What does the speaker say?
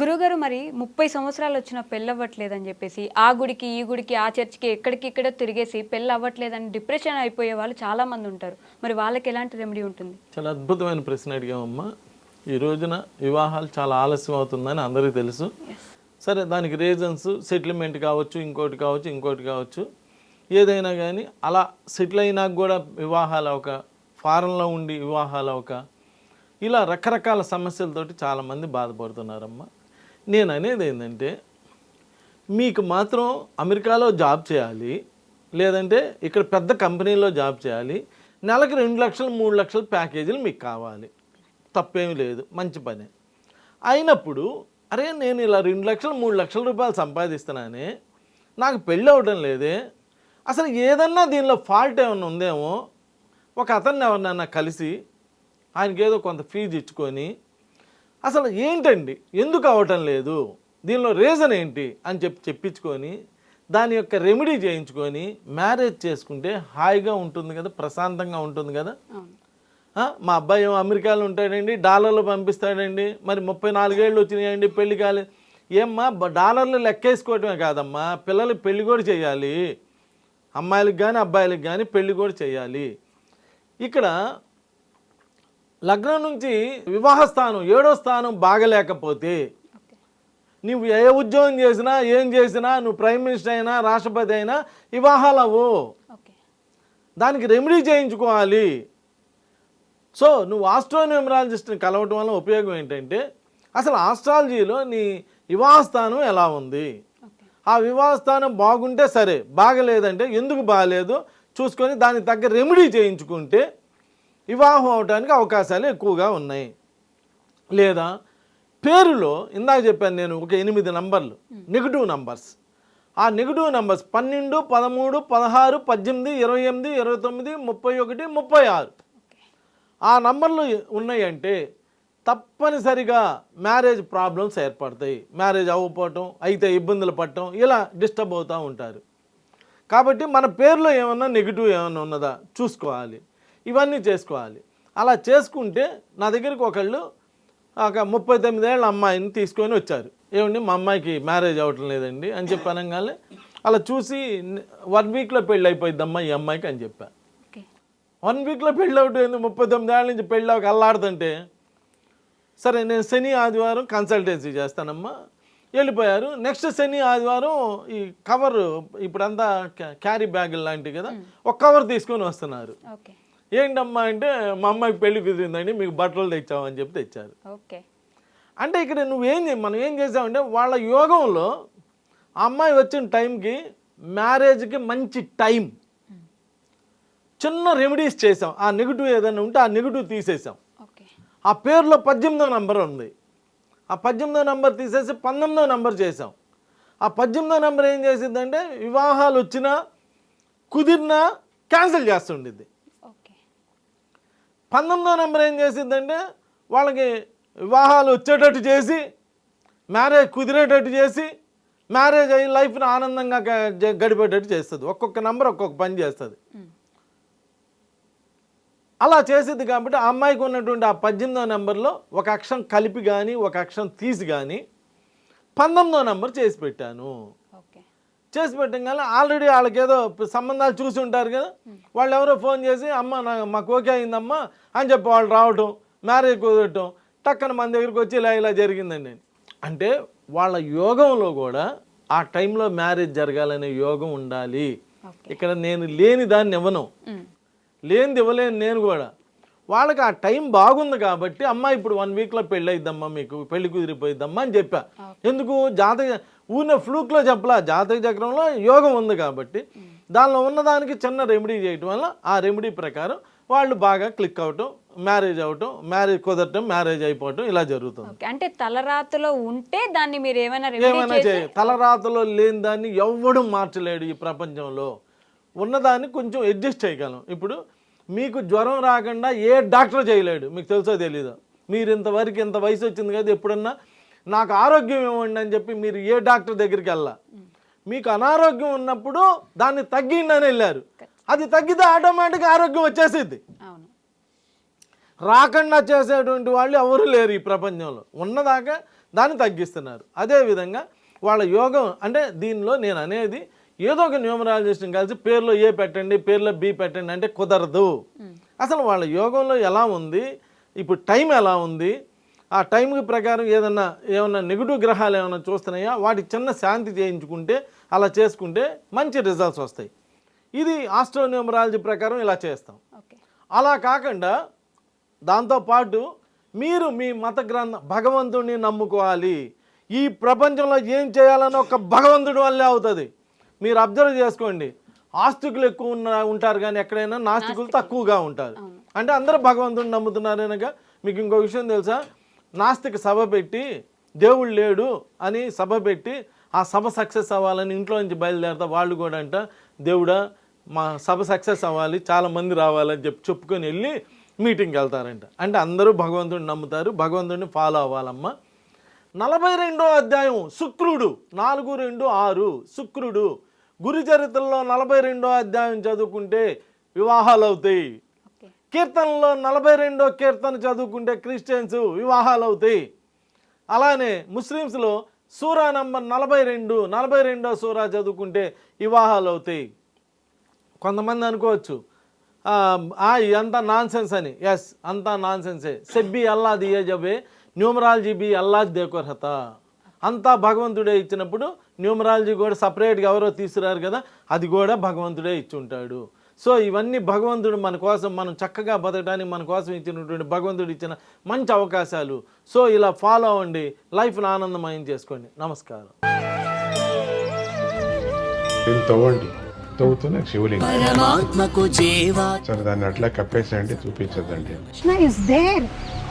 గురుగారు మరి ముప్పై సంవత్సరాలు వచ్చిన పెళ్ళి అవ్వట్లేదని చెప్పేసి ఆ గుడికి ఈ గుడికి ఆ చర్చికి ఎక్కడికి ఇక్కడ తిరిగేసి పెళ్ళి అవ్వట్లేదని డిప్రెషన్ అయిపోయే వాళ్ళు చాలా మంది ఉంటారు. మరి వాళ్ళకి ఎలాంటి రెమెడీ ఉంటుంది? చాలా అద్భుతమైన ప్రశ్న అడిగామమ్మా. ఈ రోజున వివాహాలు చాలా ఆలస్యం అవుతుందని అందరికీ తెలుసు. సరే దానికి రీజన్స్ సెటిల్మెంట్ కావచ్చు ఇంకోటి కావచ్చు ఇంకోటి కావచ్చు. ఏదైనా కానీ అలా సెటిల్ అయినాక కూడా వివాహాలు అవక ఫారెన్లో ఉండి వివాహాలు అవక ఇలా రకరకాల సమస్యలతోటి చాలామంది బాధపడుతున్నారమ్మా. నేను అనేది ఏంటంటే మీకు మాత్రం అమెరికాలో జాబ్ చేయాలి లేదంటే ఇక్కడ పెద్ద కంపెనీలో జాబ్ చేయాలి నెలకు రెండు లక్షలు మూడు లక్షల ప్యాకేజీలు మీకు కావాలి. తప్పేమీ లేదు మంచి పని. అయినప్పుడు అరే నేను ఇలా రెండు లక్షలు మూడు లక్షల రూపాయలు సంపాదిస్తున్నానే నాకు పెళ్ళి అవ్వడం లేదే అసలు ఏదన్నా దీనిలో ఫాల్ట్ ఏమైనా ఉందేమో ఒక అతన్ని ఎవరినన్నా కలిసి ఆయనకి ఏదో కొంత ఫీజు ఇచ్చుకొని అసలు ఏంటండి? ఎందుకు అవ్వటం లేదు? దీనిలో రీజన్ ఏంటి? అని చెప్పి చెప్పించుకొని దాని యొక్క రెమెడీ చేయించుకొని మ్యారేజ్ చేసుకుంటే హాయిగా ఉంటుంది కదా ప్రశాంతంగా ఉంటుంది కదా? మా అబ్బాయి ఏమో అమెరికాలో ఉంటాడండి డాలర్లు పంపిస్తాడండి మరి ముప్పై నాలుగేళ్ళు వచ్చినాయండి పెళ్ళి కాలేదు ఏమ్మా డాలర్లు లెక్కేసుకోవటమే కాదమ్మా పిల్లలు పెళ్ళి కూడా చేయాలి. అమ్మాయిలకు కానీ అబ్బాయిలకు కానీ పెళ్ళి కూడా చేయాలి. ఇక్కడ లగ్నం నుంచి వివాహ స్థానం ఏడో స్థానం బాగలేకపోతే నువ్వు ఏ ఉద్యోగం చేసినా ఏం చేసినా నువ్వు ప్రైమ్ మినిస్టర్ అయినా రాష్ట్రపతి అయినా వివాహాలు అవ్వు దానికి రెమెడీ చేయించుకోవాలి. సో నువ్వు ఆస్ట్రోన్యూమరాలజిస్ట్ని కలవటం వల్ల ఉపయోగం ఏంటంటే అసలు ఆస్ట్రాలజీలో నీ వివాహ స్థానం ఎలా ఉంది? ఆ వివాహ స్థానం బాగుంటే సరే బాగలేదంటే ఎందుకు బాగలేదు? చూసుకొని దానికి తగ్గ రెమెడీ చేయించుకుంటే వివాహం అవడానికి అవకాశాలు ఎక్కువగా ఉన్నాయి. లేదా పేరులో ఇందాక చెప్పాను నేను ఒక ఎనిమిది నంబర్లు నెగిటివ్ నంబర్స్. ఆ నెగిటివ్ నంబర్స్ పన్నెండు పదమూడు పదహారు పద్దెనిమిది ఇరవై ఎనిమిది ఇరవై తొమ్మిది ముప్పై ఒకటి ముప్పై ఆరు. ఆ నంబర్లు ఉన్నాయంటే తప్పనిసరిగా మ్యారేజ్ ప్రాబ్లమ్స్ ఏర్పడతాయి. మ్యారేజ్ అవ్వకపోవటం అయితే ఇబ్బందులు పడటం ఇలా డిస్టర్బ్ అవుతూ ఉంటారు. కాబట్టి మన పేరులో ఏమన్నా నెగిటివ్ ఏమన్నా ఉన్నదా? చూసుకోవాలి. ఇవన్నీ చేసుకోవాలి. అలా చేసుకుంటే నా దగ్గరికి ఒకళ్ళు ఒక ముప్పై తొమ్మిదేళ్ళ అమ్మాయిని తీసుకొని వచ్చారు. ఏమండి మా అమ్మాయికి మ్యారేజ్ అవ్వటం లేదండి అని చెప్పి అనగానే అలా చూసి వన్ వీక్లో పెళ్ళి అయిపోయిద్దమ్మా ఈ అమ్మాయికి అని చెప్పా. వన్ వీక్లో పెళ్ళి అవుతుంది ముప్పై తొమ్మిది ఏళ్ళ నుంచి పెళ్ళి అవ్వక అల్లాడుతుంటే? సరే నేను శని ఆదివారం కన్సల్టెన్సీ చేస్తానమ్మా. వెళ్ళిపోయారు. నెక్స్ట్ శని ఆదివారం ఈ కవర్ ఇప్పుడంతా క్యా- క్యారీ బ్యాగులు లాంటివి కదా ఒక కవర్ తీసుకొని వస్తున్నారు. ఏంటమ్మా అంటే మా అమ్మాయికి పెళ్ళి కుదిరిందండి మీకు బట్టలు తెచ్చామని చెప్పి తెచ్చారు. ఓకే. అంటే ఇక్కడ నువ్వేం మనం ఏం చేసామంటే వాళ్ళ యోగంలో ఆ అమ్మాయి వచ్చిన టైంకి మ్యారేజ్కి మంచి టైం. చిన్న రెమెడీస్ చేసాం. ఆ నెగిటివ్ ఏదైనా ఉంటే ఆ నెగిటివ్ తీసేసాం. ఓకే. ఆ పేరులో పద్దెనిమిదో నంబర్ ఉంది. ఆ పద్దెనిమిదో నంబర్ తీసేసి పంతొమ్మిదో నంబర్ చేసాం. ఆ పద్దెనిమిదో నంబర్ ఏం చేసిందంటే వివాహాలు వచ్చినా కుదిరినా క్యాన్సిల్ చేస్తుండిద్ది. పంతొమ్మిదో నెంబర్ ఏం చేసిందంటే వాళ్ళకి వివాహాలు వచ్చేటట్టు చేసి మ్యారేజ్ కుదిరేటట్టు చేసి మ్యారేజ్ అయ్యి లైఫ్ని ఆనందంగా గడిపేటట్టు చేస్తుంది. ఒక్కొక్క నెంబర్ ఒక్కొక్క పని చేస్తుంది. అలా చేసేది కాబట్టి ఆ అమ్మాయికి ఉన్నటువంటి ఆ పద్దెనిమిదో నెంబర్లో ఒక అక్షరం కలిపి కానీ ఒక అక్షరం తీసి కానీ పంతొమ్మిదో నెంబర్ చేసి పెట్టాను. చేసి పెట్టగానే ఆల్రెడీ వాళ్ళకి ఏదో సంబంధాలు చూసి ఉంటారు కదా. వాళ్ళు ఎవరో ఫోన్ చేసి అమ్మ నా మాకు ఓకే అయిందమ్మా అని చెప్పి వాళ్ళు రావటం మ్యారేజ్ కుదరటం టక్కన మన దగ్గరికి వచ్చి ఇలా ఇలా జరిగిందండి. అంటే వాళ్ళ యోగంలో కూడా ఆ టైంలో మ్యారేజ్ జరగాలనే యోగం ఉండాలి. ఇక్కడ నేను లేని దాన్ని ఇవ్వను. లేనిది ఇవ్వలేను నేను కూడా. వాళ్ళకి ఆ టైం బాగుంది కాబట్టి అమ్మ ఇప్పుడు వన్ వీక్లో పెళ్ళి అయిద్దమ్మా మీకు పెళ్ళి కుదిరిపోయిద్దమ్మా అని చెప్పా. ఎందుకు? జాతక ఊరిన ఫ్లూక్లో చెప్పలా జాతక చక్రంలో యోగం ఉంది కాబట్టి. దానిలో ఉన్నదానికి చిన్న రెమెడీ చేయటం వల్ల ఆ రెమెడీ ప్రకారం వాళ్ళు బాగా క్లిక్ అవటం మ్యారేజ్ అవటం మ్యారేజ్ కుదరటం మ్యారేజ్ అయిపోవటం ఇలా జరుగుతుంది. అంటే తలరాతలో ఉంటే దాన్ని మీరు ఏమైనా ఏమైనా చేయ తలరాతలో లేని దాన్ని ఎవ్వడు మార్చలేడు ఈ ప్రపంచంలో. ఉన్నదాన్ని కొంచెం అడ్జస్ట్ చేయగలం. ఇప్పుడు మీకు జ్వరం రాకుండా ఏ డాక్టర్ చేయలేడు. మీకు తెలుసో తెలీదో. మీరు ఇంతవరకు ఇంత వయసు వచ్చింది కదా ఎప్పుడన్నా నాకు ఆరోగ్యం ఇవ్వండి అని చెప్పి మీరు ఏ డాక్టర్ దగ్గరికి వెళ్ళా. మీకు అనారోగ్యం ఉన్నప్పుడు దాన్ని తగ్గిండి అని వెళ్ళారు. అది తగ్గితే ఆటోమేటిక్గా ఆరోగ్యం వచ్చేసిద్ది. రాకుండా చేసేటువంటి వాళ్ళు ఎవరు లేరు ఈ ప్రపంచంలో. ఉన్నదాకా దాన్ని తగ్గిస్తున్నారు. అదేవిధంగా వాళ్ళ యోగం అంటే దీనిలో నేను అనేది ఏదో ఒక న్యూమరాలజిస్ట్ని కలిసి పేర్లో ఏ పెట్టండి పేర్లో బి పెట్టండి అంటే కుదరదు. అసలు వాళ్ళ యోగంలో ఎలా ఉంది? ఇప్పుడు టైం ఎలా ఉంది? ఆ టైంకి ప్రకారం ఏదన్నా ఏమన్నా నెగిటివ్ గ్రహాలు ఏమైనా చూస్తున్నాయా? వాటి చిన్న శాంతి చేయించుకుంటే అలా చేసుకుంటే మంచి రిజల్ట్స్ వస్తాయి. ఇది ఆస్ట్రోన్యూమరాలజీ ప్రకారం ఇలా చేస్తాం. అలా కాకుండా దాంతోపాటు మీరు మీ మత గ్రంథం భగవంతుడిని నమ్ముకోవాలి. ఈ ప్రపంచంలో ఏం చేయాలని ఒక భగవంతుడి వల్లే అవుతుంది. మీరు అబ్జర్వ్ చేసుకోండి. ఆస్తికులు ఎక్కువ ఉన్న ఉంటారు కానీ ఎక్కడైనా నాస్తికులు తక్కువగా ఉంటారు. అంటే అందరూ భగవంతుడిని నమ్ముతున్నారనగా మీకు ఇంకో విషయం తెలుసా? నాస్తిక సభ పెట్టి దేవుడు లేడు అని సభ పెట్టి ఆ సభ సక్సెస్ అవ్వాలని ఇంట్లో నుంచి బయలుదేరతా వాళ్ళు కూడా అంట దేవుడా మా సభ సక్సెస్ అవ్వాలి చాలా మంది రావాలని చెప్పి చెప్పుకొని వెళ్ళి మీటింగ్కి వెళ్తారంట. అంటే అందరూ భగవంతుడిని నమ్ముతారు భగవంతుడిని ఫాలో అవ్వాలమ్మా. నలభై రెండో అధ్యాయం శుక్రుడు నాలుగు రెండు ఆరు శుక్రుడు. గురు చరిత్రలో నలభై రెండో అధ్యాయం చదువుకుంటే వివాహాలు అవుతాయి కీర్తనలో నలభై రెండో కీర్తన చదువుకుంటే క్రిస్టియన్స్ వివాహాలు అవుతాయి అలానే ముస్లిమ్స్లో సూరా నంబర్ నలభై రెండు నలభై రెండో సూరా చదువుకుంటే వివాహాలు అవుతాయి కొంతమంది అనుకోవచ్చు "ఆ, ఆ, ఇదంతా నాన్ సెన్స్ అని. ఎస్ అంతా నాన్ సెన్సే సెబ్బి అల్లా దియే జబే న్యూమరాలజీ బి అల్లా దేకొర్హత అంతా భగవంతుడే ఇచ్చినప్పుడు న్యూమరాలజీ కూడా సపరేట్గా ఎవరో తీసుకురారు కదా అది కూడా భగవంతుడే ఇచ్చి ఉంటాడు సో ఇవన్నీ భగవంతుడు మన కోసం మనం చక్కగా బతకడానికి మన కోసం ఇచ్చినటువంటి భగవంతుడు ఇచ్చిన మంచి అవకాశాలు. సో ఇలా ఫాలో అవ్వండి లైఫ్ను ఆనందమయం చేసుకోండి. నమస్కారం. తవ్వండి. తవ్వుతూనే శివలింగం. సరే దాన్ని అట్లా కప్పేసేయండి చూపించదండి కృష్ణ ఇస్ దేర్